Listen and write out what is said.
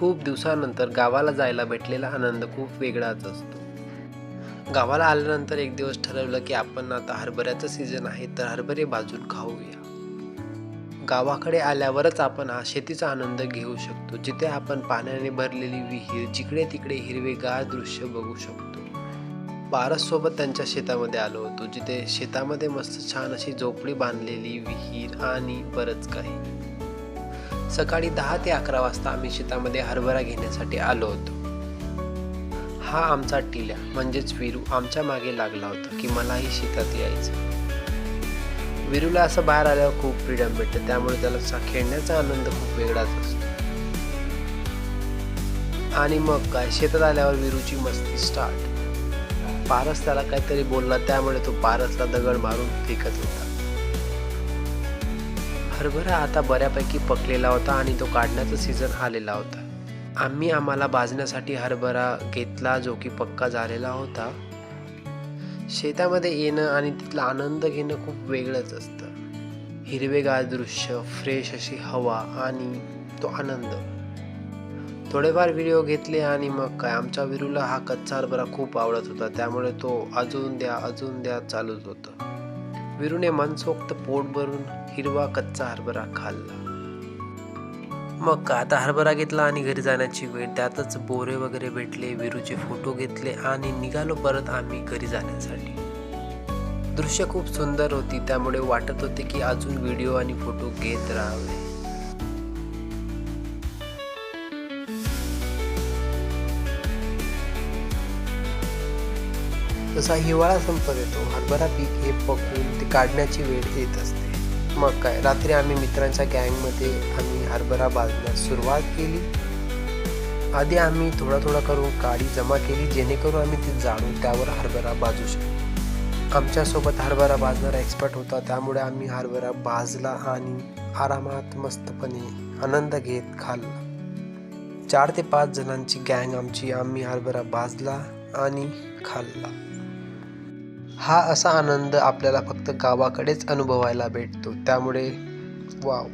खूप दिवसानंतर गावाला जायला भेटलेला आनंद खूप वेगळाच असतो. गावाला आल्यानंतर एक दिवस ठरवलं की आपण आता हरभऱ्याचं सीझन आहे तर हरभरे भाजून खाऊया. गावाकडे आल्यावरच आपण हा शेतीचा आनंद घेऊ शकतो जिथे आपण पाण्याने भरलेली विहीर जिकडे तिकडे हिरवेगार दृश्य बघू शकतो. पारससोबत त्यांच्या शेतामध्ये आलो होतो जिथे शेतामध्ये मस्त छान अशी झोपडी बांधलेली विहीर आणि बरंच काही. सकाळी दहा ते अकरा वाजता आम्ही शेतामध्ये हरभरा घेण्यासाठी आलो होतो. हा आमचा टिल्या म्हणजेच विरू आमच्या मागे लागला होता की मलाही शेतात यायचं. विरूला असं बाहेर आल्यावर खूप फ्रीडम भेटतं त्यामुळे त्याला सा- खेळण्याचा आनंद खूप वेगळाच असतो. आणि मग काय शेतात आल्यावर विरूची मस्ती स्टार्ट पारस त्याला काहीतरी बोलला त्यामुळे तो पारसला दगड मारून फेकत होता. हरभरा आता बऱ्यापैकी पकलेला होता आणि तो काढण्याचा सीझन आलेला होता. आम्ही आम्हाला भाजण्यासाठी हरभरा घेतला जो की पक्का झालेला होता. शेतामध्ये येणं आणि तिथला आनंद घेणं खूप वेगळंच असतं. हिरवेगार दृश्य फ्रेश अशी हवा आणि तो आनंद. थोडेफार व्हिडिओ घेतले आणि मग काय आमच्या विरूला हा कच्चा हरभरा खूप आवडत होता. त्यामुळे तो अजून द्या अजून द्या चालूच होतं. विरूने मनसोक्त पोट भरून हिरवा कच्चा हरभरा खाल्ला. मग आता हरभरा घेतला आणि घरी जाण्याची वेळ? त्यातच बोरे वगैरे भेटले विरूचे फोटो घेतले आणि निघालो परत आम्ही घरी जाण्यासाठी. दृश्य खूप सुंदर होती त्यामुळे वाटत होते की अजून व्हिडिओ आणि फोटो घेत राहावे. जसा हिवाळा संपत येतो हरभरा पीक हे पकवून ते काढण्याची वेळ येत असते. मग काय? रात्री आम्ही मित्रांच्या गँगमध्ये आम्ही हरभरा भाजण्यास सुरुवात केली. आधी आम्ही थोडा थोडा करून काडी जमा केली जेणेकरून आम्ही ती जाणून त्यावर हरभरा भाजू शकतो आमच्यासोबत हरभरा भाजणारा एक्सपर्ट होता. त्यामुळे आम्ही हरभरा भाजला आणि आरामात मस्तपणे आनंद घेत खाल्ला. चार ते पाच जणांची गँग आमची आम्ही हरभरा भाजला आणि खाल्ला. हा असा आनंद आपल्याला फक्त गावाकडेच अनुभवायला भेटतो. त्यामुळे वाव.